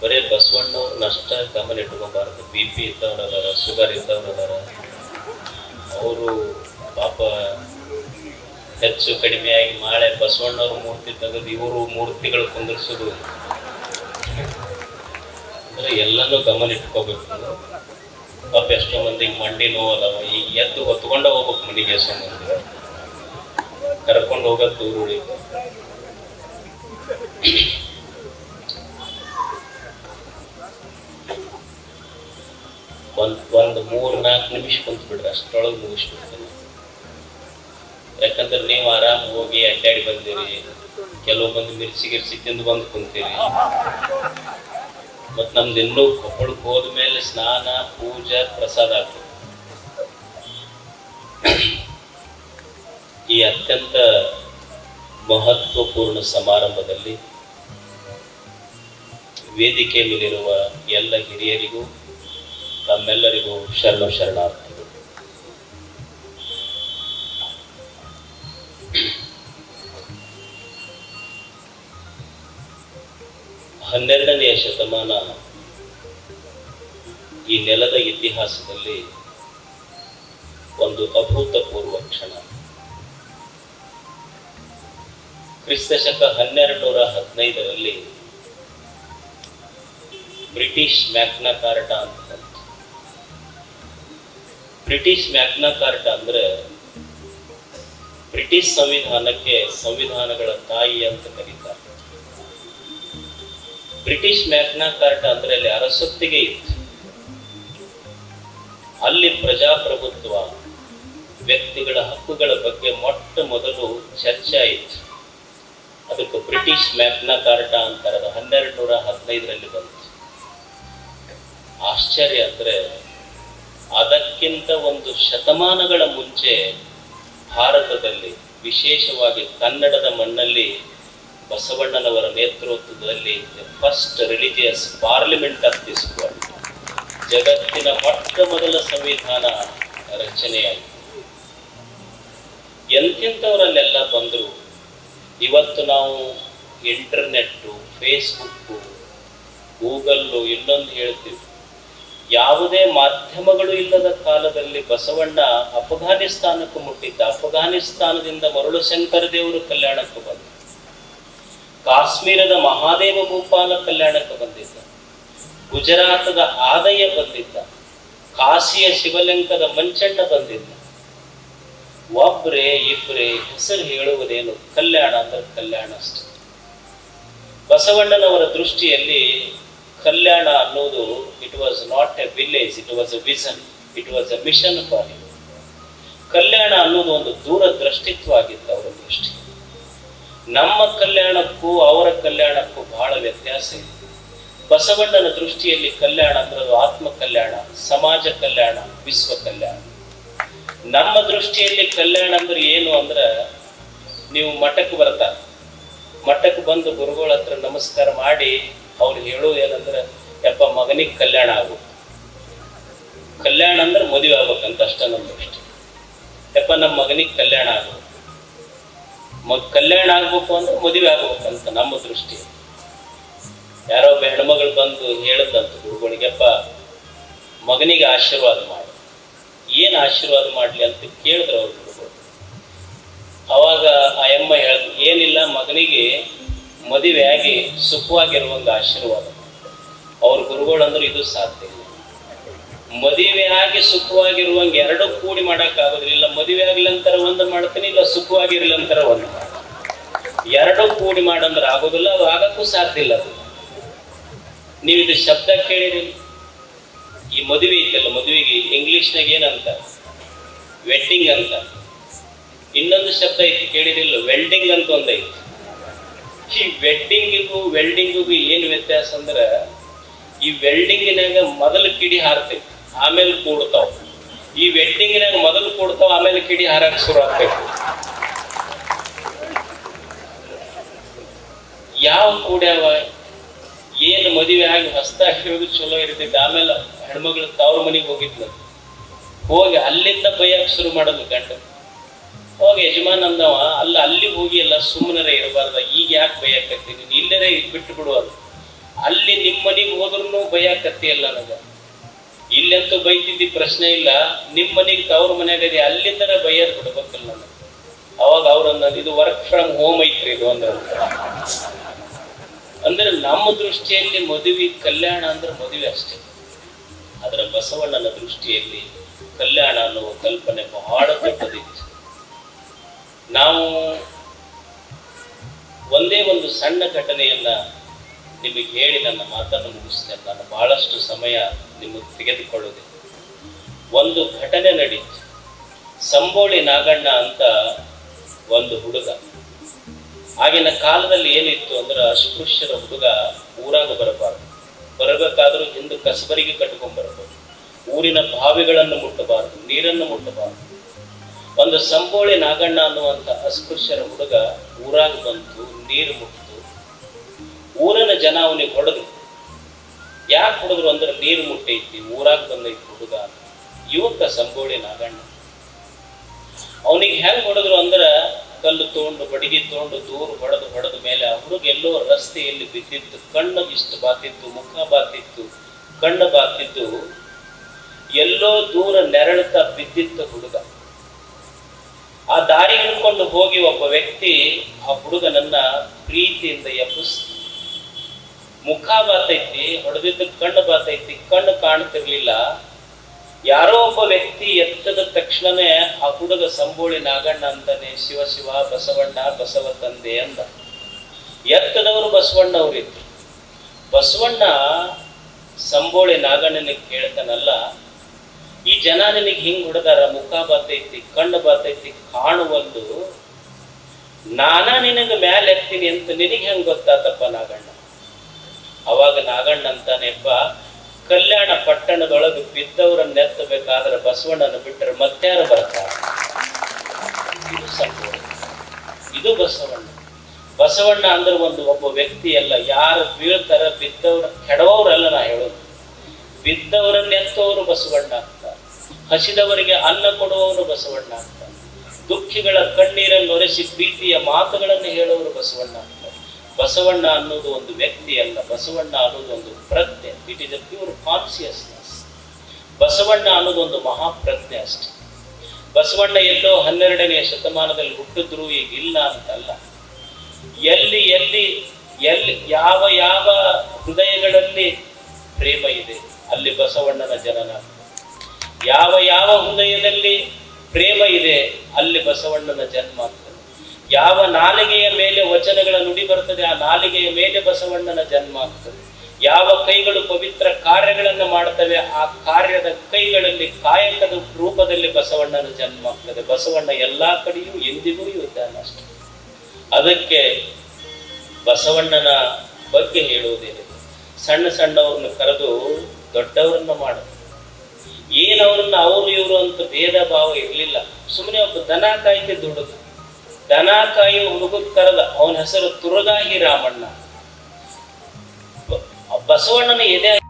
ಬರೇ ಬಸವಣ್ಣವ್ರನ್ನ ಅಷ್ಟ ಗಮನ ಇಟ್ಕೊಬಾರ್ದು. ಬಿ ಪಿ ಇದ್ದವ್ರು ಅದಾರ ಶುಗರ್ ಇದ್ದವ್ರು ಅದಾರ ಅವರು ಪಾಪ ಹೆಚ್ಚು ಕಡಿಮೆ ಆಗಿ ಮಾಳೆ ಬಸವಣ್ಣವ್ರ ಮೂರ್ತಿ ತೆಗೆದು ಇವರು ಮೂರ್ತಿಗಳು ಕುಂದಿರ್ಸೋದು ಅಂದ್ರೆ ಎಲ್ಲನೂ ಗಮನ ಇಟ್ಕೋಬೇಕು. ಪಾಪ ಎಷ್ಟೋ ಮಂದಿಗೆ ಮಂಡಿ ನೋವು ಅದಾವ ಈಗ ಎದ್ದು ಹೊತ್ಕೊಂಡ ಹೋಗ್ಬೇಕು ಮನೆಗೆ ಎಷ್ಟೋ ಮಂದಿ. ಕರ್ಕೊಂಡು ಹೋಗೋದು ದೂರ ಉಳಿತು. ಒಂದ್ ಒಂದು ಮೂರ್ ನಾಲ್ಕು ನಿಮಿಷ ಕುಂತ್ ಬಿಡ್ರಿ ಅಷ್ಟರೊಳಗೆ ಮುಗಿಸ್ಬಿಡ್ತೀನಿ. ಯಾಕಂದ್ರೆ ನೀವು ಆರಾಮ್ ಹೋಗಿ ಅಡ್ಡಾಡಿ ಬಂದಿರಿ. ಕೆಲವು ಬಂದು ಮಿರ್ಚಿ ಗಿರ್ಚಿ ತಿಂದು ಬಂದು ಕುಂತೀರಿ. ಮತ್ ನಮ್ದು ಇನ್ನೂ ಕೊಪ್ಪಳಕ್ಕೆ ಹೋದ್ಮೇಲೆ ಸ್ನಾನ, ಪೂಜಾ, ಪ್ರಸಾದ ಆಗ್ತದೆ. ಈ ಅತ್ಯಂತ ಮಹತ್ವಪೂರ್ಣ ಸಮಾರಂಭದಲ್ಲಿ ವೇದಿಕೆ ಮೇಲಿರುವ ಎಲ್ಲ ಹಿರಿಯರಿಗೂ ತಮ್ಮೆಲ್ಲರಿಗೂ ಶರಣ ಶರಣಾರ್ಥಿಗಳು ಹನ್ನೆರಡನೆಯ ಶತಮಾನ ಈ ನೆಲದ ಇತಿಹಾಸದಲ್ಲಿ ಒಂದು ಅಭೂತಪೂರ್ವ ಕ್ಷಣ ಕ್ರಿಸ್ತ ಶಕ ಹನ್ನೆರಡು ನೂರ ಹದಿನೈದರಲ್ಲಿ British Magna Carta. British Magna Carta British ಸಂವಿಧಾನಕ್ಕೆ ಸಂವಿಧಾನಗಳ ತಾಯಿ ಅಂತ ಕರೀತಾರೆ. ಬ್ರಿಟಿಷ್ ಮ್ಯಾಗ್ನಾ ಕಾರ್ಟ್ ಅಂದ್ರೆ ಅಲ್ಲಿ ಅರಸೊತ್ತಿಗೆ ಇತ್ತು. ಅಲ್ಲಿ ಪ್ರಜಾಪ್ರಭುತ್ವ, ವ್ಯಕ್ತಿಗಳ ಹಕ್ಕುಗಳ ಬಗ್ಗೆ ಮೊಟ್ಟ ಮೊದಲು ಚರ್ಚೆ ಆಯಿತು ಅದಕ್ಕೆ ಬ್ರಿಟಿಷ್ ಮ್ಯಾಗ್ನಾ ಕಾರ್ಟ ಅದು ಹನ್ನೆರಡು ನೂರ ಹದಿನೈದರಲ್ಲಿ ಬಂತು. ಆಶ್ಚರ್ಯ ಅಂದ್ರೆ ಅದಕ್ಕಿಂತ ಒಂದು ಶತಮಾನಗಳ ಮುಂಚೆ ಭಾರತದಲ್ಲಿ, ವಿಶೇಷವಾಗಿ ಕನ್ನಡದ ಮಣ್ಣಲ್ಲಿ ಬಸವಣ್ಣನವರ ನೇತೃತ್ವದಲ್ಲಿ first religious parliament of this world ಜಗತ್ತಿನ ಮೊಟ್ಟ ಮೊದಲ ಸಂವಿಧಾನ ರಚನೆಯಾಯಿತು. ಎಂತೆಂಥವರಲ್ಲೆಲ್ಲ ಬಂದರು? ಇವತ್ತು ನಾವು ಇಂಟರ್ನೆಟ್ಟು ಫೇಸ್ಬುಕ್ಕು ಗೂಗಲ್ಲು ಇನ್ನೊಂದು ಹೇಳ್ತೀವಿ. ಯಾವುದೇ ಮಾಧ್ಯಮಗಳು ಇಲ್ಲದ ಕಾಲದಲ್ಲಿ ಬಸವಣ್ಣ ಅಫ್ಘಾನಿಸ್ತಾನಕ್ಕೂ ಮುಟ್ಟಿದ್ದ. ಅಫ್ಘಾನಿಸ್ತಾನದಿಂದ ಮರುಳಶಂಕರ ಶಂಕರ ದೇವರು ಕಲ್ಯಾಣಕ್ಕೆ ಬಂದ. ಕಾಶ್ಮೀರದ ಮಹಾದೇವ ಭೂಪಾಲ ಕಲ್ಯಾಣಕ್ಕೆ ಬಂದಿದ್ದ. ಗುಜರಾತದ ಆದಯ ಬಂದಿದ್ದ. ಕಾಶಿಯ ಶಿವಲಿಂಗದ ಮಂಚಣ್ಣ ಬಂದಿದ್ದ. ಒಬ್ರೆ ಇಬ್ರೆ ಹೆಸರು ಹೇಳುವುದೇನು? ಕಲ್ಯಾಣ ಅಂದ್ರೆ ಕಲ್ಯಾಣ ಅಷ್ಟೇ. ಬಸವಣ್ಣನವರ ದೃಷ್ಟಿಯಲ್ಲಿ ಕಲ್ಯಾಣ ಅನ್ನೋದು it was not a village it was a vision it was a mission for you Kalyana ಅನ್ನೋದು ಒಂದು ದೂರದೃಷ್ಟಿತ್ವ ಆಗಿತ್ತು ಅವರ ದೃಷ್ಟಿ. ನಮ್ಮ ಕಲ್ಯಾಣಕ್ಕೂ, ಅವರ ಕಲ್ಯಾಣಕ್ಕೂ ಬಹಳ ವ್ಯತ್ಯಾಸ ಇದೆ. ಬಸವಣ್ಣನ ದೃಷ್ಟಿಯಲ್ಲಿ ಕಲ್ಯಾಣ ಅಂದ್ರೆ ಅದು ಆತ್ಮ ಕಲ್ಯಾಣ, ಸಮಾಜ ಕಲ್ಯಾಣ, ವಿಶ್ವ ಕಲ್ಯಾಣ. ನಮ್ಮ ದೃಷ್ಟಿಯಲ್ಲಿ ಕಲ್ಯಾಣ ಅಂದ್ರೆ ಏನು ಅಂದ್ರೆ, ನೀವು ಮಠಕ್ಕೆ ಬರ್ತಾರೆ. ಮಠಕ್ಕೆ ಬಂದು ಗುರುಗಳ ಹತ್ರ ನಮಸ್ಕಾರ ಮಾಡಿ ಅವ್ರು ಹೇಳೋದು ಏನಂದ್ರೆ, ಯಪ್ಪ, ಮಗನಿಗೆ ಕಲ್ಯಾಣ ಆಗು. ಕಲ್ಯಾಣ ಅಂದ್ರೆ ಮದುವೆ ಆಗ್ಬೇಕಂತ ಅಷ್ಟ ನಮ್ಮ ದೃಷ್ಟಿ. ಯಪ್ಪ, ನಮ್ಮ ಮಗನಿಗೆ ಕಲ್ಯಾಣ ಆಗು. ಮಗ್ ಕಲ್ಯಾಣ ಆಗ್ಬೇಕು ಅಂದ್ರೆ ಮದುವೆ ಆಗ್ಬೇಕಂತ ನಮ್ಮ ದೃಷ್ಟಿ. ಯಾರೋ ಒಬ್ಬ ಹೆಣ್ಮಗಳು ಬಂದು ಹೇಳದಂತ ಗುರುಗಳಿಗೆಪ್ಪ ಮಗನಿಗೆ ಆಶೀರ್ವಾದ ಮಾಡಿ. ಏನು ಆಶೀರ್ವಾದ ಮಾಡ್ಲಿ ಅಂತ ಕೇಳಿದ್ರು ಅವ್ರು ಗುರುಗಳು. ಅವಾಗ ಆ ಎಮ್ಮ ಹೇಳ, ಏನಿಲ್ಲ, ಮಗನಿಗೆ ಮದುವೆ ಆಗಿ ಸುಖವಾಗಿರುವಂಗ ಆಶೀರ್ವಾದ. ಅವ್ರ ಗುರುಗಳು ಅಂದ್ರೆ ಇದು ಸಾಧ್ಯ ಇಲ್ಲ. ಮದುವೆ ಆಗಿ ಸುಖವಾಗಿರುವಂಗ ಎರಡು ಕೂಡಿ ಮಾಡಕ್ ಆಗೋದಿಲ್ಲ ಮದುವೆ ಆಗ್ಲಂತರ ಒಂದು ಮಾಡ್ತೀನಿ, ಇಲ್ಲ ಸುಖವಾಗಿರ್ಲಂತರ ಒಂದು ಎರಡು ಕೂಡಿ ಮಾಡಂದ್ರೆ ಆಗೋದಿಲ್ಲ, ಅದು ಆಗಕ್ಕೂ ಸಾಧ್ಯ ಇಲ್ಲ ಅದು. ನೀವು ಇದು ಶಬ್ದ ಕೇಳಿರಿ. ಈ ಮದುವೆ ಐತಲ್ಲ, ಮದುವೆಗೆ ಇಂಗ್ಲಿಷ್ನಾಗ ಏನಂತ? ವೆಡ್ಡಿಂಗ್ ಅಂತ. ಇನ್ನೊಂದು ಶಬ್ದ ಐತಿ ಕೇಳಿರಿಲ್ಲ ವೆಲ್ಡಿಂಗ್ ಅಂತ ಒಂದೈತಿ. ಈ ವೆಡ್ಡಿಂಗಿಗೂ ವೆಲ್ಡಿಂಗಿಗೂ ಏನು ವ್ಯತ್ಯಾಸ ಅಂದ್ರೆ, ಈ ವೆಲ್ಡಿಂಗಿನಾಗ ಮೊದಲು ಕಿಡಿ ಹಾರ್ತೈತಿ ಆಮೇಲೆ ಕೂಡ್ತಾವ. ಈ ವೆಡ್ಡಿಂಗಿನಾಗ ಮೊದಲು ಕೂಡ್ತಾವ, ಆಮೇಲೆ ಕಿಡಿ ಹಾರಕ್ ಶುರು ಆಗ್ತೈತಿ. ಯಾವ ಕೂಡ್ಯಾವ, ಏನು ಮದುವೆ ಆಗಿ ಹೊಸ್ತಾಗಿರೋದು ಚಲೋ ಇರ್ತೈತಿ ಆಮೇಲೆ ಹೆಣ್ಮಗಳು ತವ್ರ ಮನೆಗೆ ಹೋಗಿದ್ಲು. ಹೋಗಿ ಅಲ್ಲಿಂದ ಬೈಯಕ್ ಶುರು ಮಾಡೋದು ಗಂಡ. ಹೋಗಿ ಯಜಮಾನ್ ಅಂದವ, ಅಲ್ಲ, ಅಲ್ಲಿ ಹೋಗಿ ಎಲ್ಲ ಸುಮ್ಮನರೇ ಇರಬಾರ್ದ, ಈಗ ಯಾಕೆ ಬೈಯಕತ್ತೀನಿ? ಇಲ್ಲರೇ ಬಿಟ್ಟು ಬಿಡುವುದು ಅಲ್ಲಿ ನಿಮ್ಮ ಮನೆಗೆ ಹೋದ್ರೂ ಭಯಕತ್ತಿಯಲ್ಲ ನನಗ. ಇಲ್ಲಂತೂ ಬೈತಿದ್ದಿ ಪ್ರಶ್ನೆ ಇಲ್ಲ, ನಿಮ್ಮ ಮನೆಗೆ ತವ್ರ ಮನೆಯಾಗದೆ ಅಲ್ಲಿಂದರ ಬೈಯರ್ ಬಿಡ್ಬೇಕಲ್ಲ ನನಗೆ. ಅವಾಗ ಅವ್ರನ್ನ ಇದು ವರ್ಕ್ ಫ್ರಮ್ ಹೋಮ್ ಐತ್ರಿ ಇದು ಅಂದ್ರೆ. ಅಂದ್ರೆ ನಮ್ಮ ದೃಷ್ಟಿಯಲ್ಲಿ ಮದುವೆ, ಕಲ್ಯಾಣ ಅಂದ್ರೆ ಮದುವೆ ಅಷ್ಟೇ. ಅದರ ಬಸವಣ್ಣನ ದೃಷ್ಟಿಯಲ್ಲಿ ಕಲ್ಯಾಣ ಅನ್ನುವ ಕಲ್ಪನೆ ಬಹಳ ದೊಡ್ಡದಿತ್ತು. ನಾವು ಒಂದೇ ಒಂದು ಸಣ್ಣ ಘಟನೆಯನ್ನ ನಿಮಗೆ ಹೇಳಿ ನನ್ನ ಮಾತನ್ನು ಮುಗಿಸ್ತೇನೆ. ನಾನು ಬಹಳಷ್ಟು ಸಮಯ ನಿಮಗೆ ತೆಗೆದುಕೊಳ್ಳುವುದು ಒಂದು ಘಟನೆ ನಡೀತು. ಸಂಬೋಳಿ ನಾಗಣ್ಣ ಅಂತ ಒಂದು ಹುಡುಗ. ಆಗಿನ ಕಾಲದಲ್ಲಿ ಏನಿತ್ತು ಅಂದ್ರೆ ಅಸ್ಪೃಶ್ಯರ ಹುಡುಗ ಊರಾಗ ಬರಬಾರದು. ಬರಬೇಕಾದ್ರೂ ಹಿಂದೂ ಕಸಬರಿಗೆ ಕಟ್ಕೊಂಡ್ ಬರಬಹುದು ಊರಿನ ಬಾವಿಗಳನ್ನು ಮುಟ್ಟಬಾರದು, ನೀರನ್ನು ಮುಟ್ಟಬಾರದು. ಒಂದು ಸಂಬೋಳಿ ನಾಗಣ್ಣ ಅನ್ನುವಂತ ಅಸ್ಪೃಶ್ಯರ ಹುಡುಗ ಊರಾಗ ಬಂತು, ನೀರು ಮುಟ್ಟಿತು ಊರನ ಜನ ಅವನಿಗೆ ಹೊಡೆದ್ರು. ಯಾಕೆ ಹೊಡೆದ್ರು ಅಂದ್ರೆ ನೀರು ಮುಟ್ಟೈತಿ, ಊರಾಗ ಬಂದೈತಿ ಹುಡುಗ. ಯುವಕ ಸಂಬೋಳಿ ನಾಗಣ್ಣ. ಅವನಿಗೆ ಹೆಂಗ್ ಹೊಡೆದ್ರು ಅಂದ್ರ ಕಲ್ಲು ತಗೊಂಡು, ಬಡಿಗೆ ತೊಗೊಂಡು ದೂರ ಹೊಡೆದು ಹೊಡೆದ ಮೇಲೆ ಆ ಹುಡುಗ ಎಲ್ಲೋ ರಸ್ತೆಯಲ್ಲಿ ಬಿದ್ದಿತ್ತು ಕಣ್ಣು ಇಷ್ಟು ಬಾತಿತ್ತು, ಮುಖ ಬಾತಿತ್ತು, ಕಣ್ಣು ಬಾತಿದ್ದು ಎಲ್ಲೋ ದೂರ ನೆರಳುತ್ತಾ ಬಿದ್ದಿತ್ತು ಹುಡುಗ. ಆ ದಾರಿ ಹಿಡ್ಕೊಂಡು ಹೋಗಿ ಒಬ್ಬ ವ್ಯಕ್ತಿ ಆ ಹುಡುಗನನ್ನ ಪ್ರೀತಿಯಿಂದ ಎಬ್ಬಿಸ್ ಮುಖ ಬಾತೈತಿ ಹೊಡೆದಿದ್ದ ಕಣ್ಣು ಬಾತೈತಿ ಕಣ್ಣು ಕಾಣ್ತಿರ್ಲಿಲ್ಲ. ಯಾರೋ ಒಬ್ಬ ವ್ಯಕ್ತಿ ಎತ್ತದ ತಕ್ಷಣನೇ ಆ ಹುಡುಗ ಸಂಬೋಳಿ ನಾಗಣ್ಣ ಅಂತಾನೆ ಶಿವ ಶಿವ, ಬಸವಣ್ಣ, ಬಸವ ತಂದೆ ಅಂದ. ಎತ್ತದವರು ಬಸವಣ್ಣ ಅವರಿದ್ರು. ಬಸವಣ್ಣ ಸಂಬೋಳಿ ನಾಗಣ್ಣನಿಗೆ ಕೇಳ್ತಾನಲ್ಲ ಈ ಜನ ನಿನಗೆ ಹಿಂಗ್ ಹುಡುಗಾರ, ಮುಖ ಬರ್ತೈತಿ, ಕಣ್ಣು ಬರ್ತೈತಿ ಕಾಣುವಂದು ನಾನಾ ನಿನಗ ಮ್ಯಾಲೆ ಎತ್ತೀನಿ ಅಂತ ನಿನಗೆ ಹೆಂಗ್ ಗೊತ್ತಾತಪ್ಪ ನಾಗಣ್ಣ? ಅವಾಗ ನಾಗಣ್ಣ ಅಂತಾನೆಪ್ಪ ಕಲ್ಯಾಣ ಪಟ್ಟಣದೊಳಗೆ ಬಿದ್ದವ್ರನ್ನ ಎತ್ತಬೇಕಾದ್ರೆ ಬಸವಣ್ಣನ ಬಿಟ್ಟರೆ ಮತ್ತಾರು ಬರ್ತಾರೆ? ಇದು ಇದು ಬಸವಣ್ಣ. ಬಸವಣ್ಣ ಅಂದ್ರೆ ಒಂದು ಒಬ್ಬ ವ್ಯಕ್ತಿ ಅಲ್ಲ. ಯಾರು ಬೀಳ್ತಾರ, ಬಿದ್ದವ್ರ, ಕೆಡವವ್ರಲ್ಲ ನಾ ಹೇಳೋದು. ಬಿದ್ದವರನ್ನೆತ್ತವರು ಬಸವಣ್ಣ ಅಂತ. ಹಸಿದವರಿಗೆ ಅನ್ನ ಕೊಡುವವನು ಬಸವಣ್ಣ ಅಂತ. ದುಃಖಿಗಳ ಕಣ್ಣೀರನ್ನು ಒರೆಸಿ ಪ್ರೀತಿಯ ಮಾತುಗಳನ್ನು ಹೇಳುವವರು ಬಸವಣ್ಣ ಅಂತ. ಬಸವಣ್ಣ ಅನ್ನೋದು ಒಂದು ವ್ಯಕ್ತಿ ಅಲ್ಲ, ಬಸವಣ್ಣ ಅನ್ನೋದು ಒಂದು ಪ್ರಜ್ಞೆ. It is a pure consciousness Basavanna ಅನ್ನೋದು ಒಂದು ಮಹಾಪ್ರಜ್ಞೆ ಅಷ್ಟೆ. ಬಸವಣ್ಣ ಎಲ್ಲೋ ಹನ್ನೆರಡನೆಯ ಶತಮಾನದಲ್ಲಿ ಹುಟ್ಟಿದ್ರು ಈಗ ಇಲ್ಲ ಅಂತಲ್ಲ. ಎಲ್ಲಿ ಎಲ್ಲಿ ಎಲ್ಲಿ, ಯಾವ ಯಾವ ಹೃದಯಗಳಲ್ಲಿ ಪ್ರೇಮ ಇದೆ, ಅಲ್ಲಿ ಬಸವಣ್ಣನ ಜನನ. ಯಾವ ಯಾವ ಹೃದಯದಲ್ಲಿ ಪ್ರೇಮ ಇದೆ, ಅಲ್ಲಿ ಬಸವಣ್ಣನ ಜನ್ಮ ಆಗ್ತದೆ. ಯಾವ ನಾಲಿಗೆಯ ಮೇಲೆ ವಚನಗಳ ನುಡಿ ಬರ್ತದೆ, ಆ ನಾಲಿಗೆಯ ಮೇಲೆ ಬಸವಣ್ಣನ ಜನ್ಮ ಆಗ್ತದೆ. ಯಾವ ಕೈಗಳು ಪವಿತ್ರ ಕಾರ್ಯಗಳನ್ನು ಮಾಡ್ತವೆ, ಆ ಕಾರ್ಯದ ಕೈಗಳಲ್ಲಿ ಕಾಯಕದ ರೂಪದಲ್ಲಿ ಬಸವಣ್ಣನ ಜನ್ಮ ಆಗ್ತದೆ. ಬಸವಣ್ಣ ಎಲ್ಲಾ ಕಡೆಯೂ ಎಂದಿಗೂ ಇದ್ದಾನೆ ಅಷ್ಟೆ. ಅದಕ್ಕೆ ಬಸವಣ್ಣನ ಬಗ್ಗೆ ಹೇಳುವುದೇನೆ ಸಣ್ಣ ಸಣ್ಣವ್ರನ್ನ ಕರೆದು ದೊಡ್ಡವರನ್ನ ಮಾಡುದು ಏನ್ ಅವ್ರನ್ನ ಅವರು ಇವರು ಅಂತ ಭೇದ ಭಾವ ಇರಲಿಲ್ಲ. ಸುಮ್ಮನೆ ಒಬ್ಬ ದನ ಕಾಯ್ತಿದ್ದ ಹುಡುಗ ದನ ಕಾಯಿ ಹುಡುಗ ಕರೆದ ಅವನ ಹೆಸರು ತುರಗಾಹಿ ರಾಮಣ್ಣ. ಬಸವಣ್ಣನ ಎದೆ